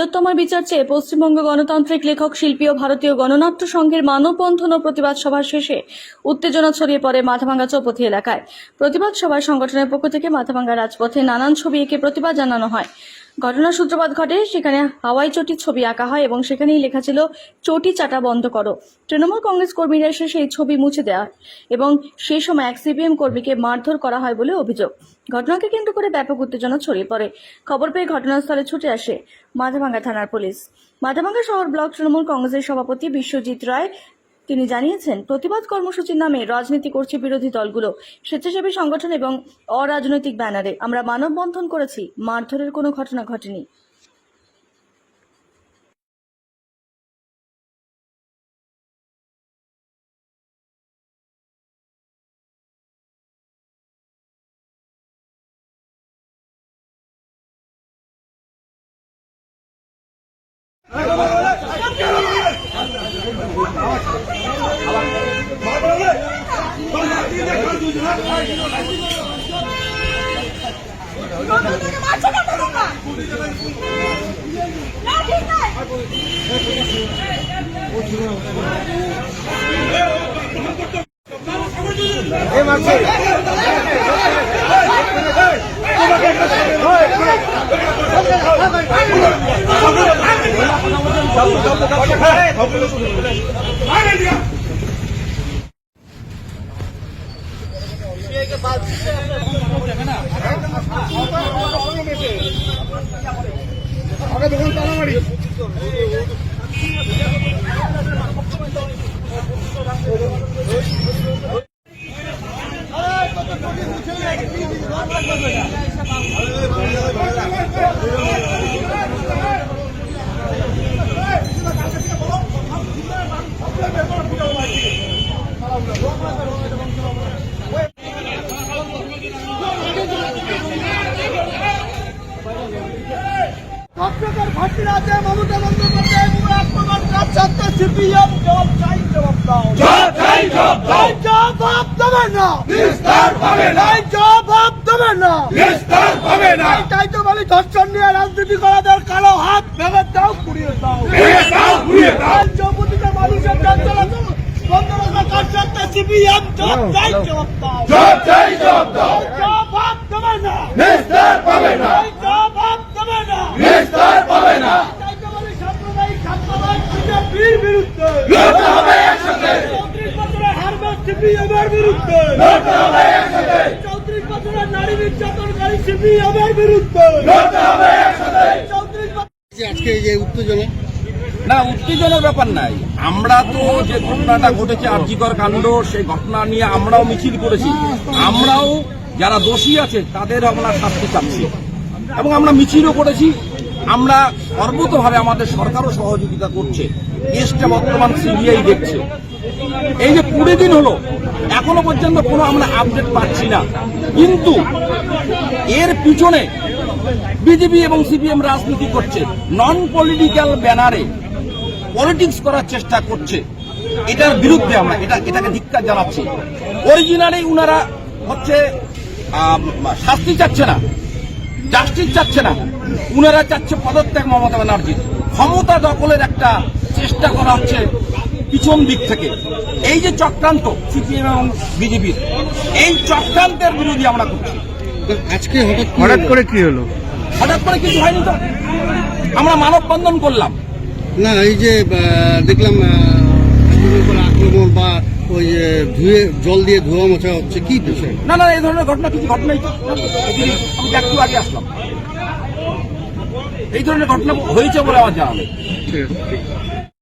তিলোত্তমার বিচার চেয়ে পশ্চিমবঙ্গ গণতান্ত্রিক লেখক, শিল্পী ও ভারতীয় গণনাট্য সংঘের মানববন্ধন ও প্রতিবাদ সভা শেষে উত্তেজনা ছড়িয়ে পড়ে মাথাভাঙ্গা চৌপথি এলাকায়। প্রতিবাদ সভায় সংগঠনের পক্ষ থেকে মাথাভাঙ্গা রাজপথে নানান ছবি এঁকে প্রতিবাদ জানানো হয়। ঘটনার সূত্রপাত ঘটে, সেখানে হাওয়াই চটির ছবি আঁকা হয় এবং সেখানেই লেখা ছিল, চটি চাটা বন্ধ করো। তৃণমূল কংগ্রেস কর্মীরা এসে সেই ছবি মুছে দেয় এবং সেই সময় এক সিপিএম কর্মীকে মারধর করা হয় বলে অভিযোগ। ঘটনাকে কেন্দ্র করে ব্যাপক উত্তেজনা ছড়িয়ে পড়ে। খবর পেয়ে ঘটনাস্থলে ছুটে আসে মাথাভাঙ্গা থানার পুলিশ। মাথাভাঙ্গা শহর ব্লক তৃণমূল কংগ্রেসের সভাপতি বিশ্বজিৎ রায় তিনি জানিয়েছেন, প্রতিবাদ কর্মসূচির নামে রাজনীতি করছে বিরোধী দলগুলো, স্বেচ্ছাসেবী সংগঠন এবং অরাজনৈতিক ব্যানারে। আমরা মানববন্ধন করেছি, মারধরের কোনো ঘটনা ঘটেনি। তোকে মারছো কেন তোমরা? না, ঠিক নয়। কর্ণাটকের মমতা বন্দ্যোপাধ্যায় পুরো আক্রমণ রাজ্যাত্ম সিপিএম জবাব চাই জবাব দাও। জবাব চাই জবাব দাও। জবাব দেবে না। নিস্তার পাবে না। জবাব দেবে না। নিস্তার পাবে না। তাই তো বলি ধর্ষণ নিয়ে রাজনীতি করাদের কালো হাত ভেবে দাও পুড়িয়ে দাও। ভেঙে দাও ঘুরিয়ে দাও। চৌপতিতে মানুষের যান চলাচল বন্ধ রাখা রাজ্যাত্ম সিপিএম জবাব চাই জবাব দাও। জবাব চাই জবাব দাও। জবাব দেবে না। নিস্তার পাবে না এই জবাব দেবে না নিস্তার পাবে না তাই তো বলি সাম্প্রদায়িক ছাত্রবাদ বিজেপির বিরুদ্ধে লড়তে হবে একসাথে চৌত্রিশ বছরের হারবার সিপিএমের বিরুদ্ধে। লড়তে হবে একসাথে চৌত্রিশ বছরের নারী নির্যাতনকারী সিপিএমের বিরুদ্ধে। লড়তে হবে একসাথে চৌত্রিশ বছর আজকে এই যে উত্তেজনা। না উত্তেজনার ব্যাপার নাই। আমরা তো যে ঘটনাটা ঘটেছে আর্যিকর কাণ্ড সেই ঘটনা নিয়ে আমরাও মিছিল করেছি। আমরাও যারা দোষী আছে তাদের আমরা শাস্তি চাচ্ছি। এবং আমরা মিছিলও করেছি। আমরা সর্বতভাবে আমাদের সরকারও সহযোগিতা করছে। কেসটা বর্তমান সিবিআই দেখছে। এই যে কুড়ি দিন হলো, এখনও পর্যন্ত কোনো আমরা আপডেট পাচ্ছি না। কিন্তু এর পিছনে বিজেপি এবং সিপিএম রাজনীতি করছে নন পলিটিক্যাল ব্যানারে পলিটিক্স করার চেষ্টা করছে। এটার বিরুদ্ধে আমরা, এটা, এটাকে ধিক্কার জানাচ্ছি। অরিজিনালি উনারা হচ্ছে শাস্তি চাচ্ছে না জাস্টিস চাচ্ছে না। উনারা চাচ্ছে পদত্যাগ মমতা ব্যানার্জি ক্ষমতা দখলের একটা চেষ্টা করা হচ্ছে পিছন দিক থেকে। এই যে চক্রান্ত সিপিএম এবং বিজেপির এই চক্রান্তের বিরোধী আমরা করছি। আজকে হঠাৎ হঠাৎ করে কি হলো? হঠাৎ করে কিছু হয়নি তো। আমরা মানববন্ধন করলাম। না এই যে দেখলাম আক্রমণ বা ওই যে ধুয়ে জল দিয়ে ধোয়া মোছা হচ্ছে কি বিষয়? না না এই ধরনের ঘটনা কিছু ঘটনাই আমি একটু আগে আসলাম। এই ধরনের ঘটনা হয়েছে বলে আমার জানা নেই। ঠিক আছে।